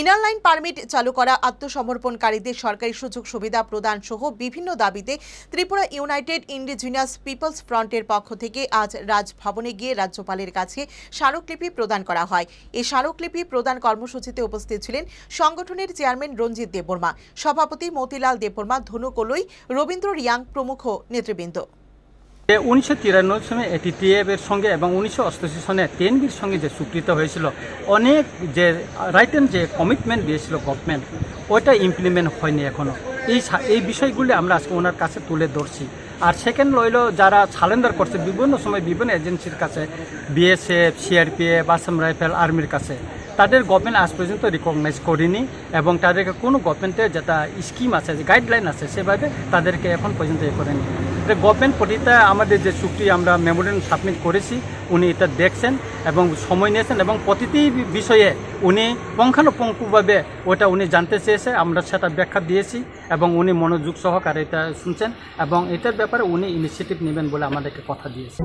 Inner line permit চালু করা আত্মসমর্পণকারীদের সরকারি সুযোগ সুবিধা প্রদান সহ বিভিন্ন দাবিতে ত্রিপুরা ইউনাইটেড ইন্ডিজিনিয়াস পিপলস ফ্রন্টের পক্ষ থেকে আজ রাজভবনে গিয়ে রাজ্যপালের কাছে স্মারকলিপি প্রদান করা হয়। এই স্মারকলিপি প্রদান কর্মসূচিতে উপস্থিত ছিলেন সংগঠনের চেয়ারম্যান রঞ্জিত দেববর্মা, সভাপতি মতিলাল দেববর্মা ধনু কলই রবীন্দ্র রিয়াং প্রমুখ নেতৃবৃন্দ। উনিশশো তিরানব্বই সনে এটি টিএফ এর সঙ্গে এবং উনিশশো অষ্টাশি সনে টিএনবির সঙ্গে যে স্বীকৃত হয়েছিল, অনেক যে রাইটেন যে কমিটমেন্ট দিয়েছিল গভর্নমেন্ট ওইটা ইমপ্লিমেন্ট হয়নি এখনও এই এই বিষয়গুলি আমরা আজকে ওনার কাছে তুলে ধরছি। আর সেকেন্ড রইল যারা সালেন্ডার করছে, বিভিন্ন সময় বিভিন্ন এজেন্সির কাছে বিএসএফ সিআরপিএফ আসাম রাইফেল আর্মির কাছে। তাদের গভর্নমেন্ট আজ পর্যন্ত রিকগনাইজ করেনি এবং তাদেরকে কোনো গভর্নমেন্টের যেটা স্কিম আছে, যে গাইডলাইন আছে, সেভাবে তাদেরকে এখন পর্যন্ত এ করেনি। গভর্নমেন্ট প্রতিটা আমাদের যে চুক্তি আমরা মেমোরিয়াম সাবমিট করেছি, উনি এটা দেখছেন এবং সময় নিয়েছেন এবং প্রতিটি বিষয়ে উনি পুঙ্খানুপুঙ্খভাবে ওটা উনি জানতে চেয়েছে, আমরা সেটা ব্যাখ্যা দিয়েছি এবং উনি মনোযোগ সহকারে এটা শুনছেন এবং এটার ব্যাপারে উনি ইনিশিয়েটিভ নেবেন বলে আমাদেরকে কথা দিয়েছে।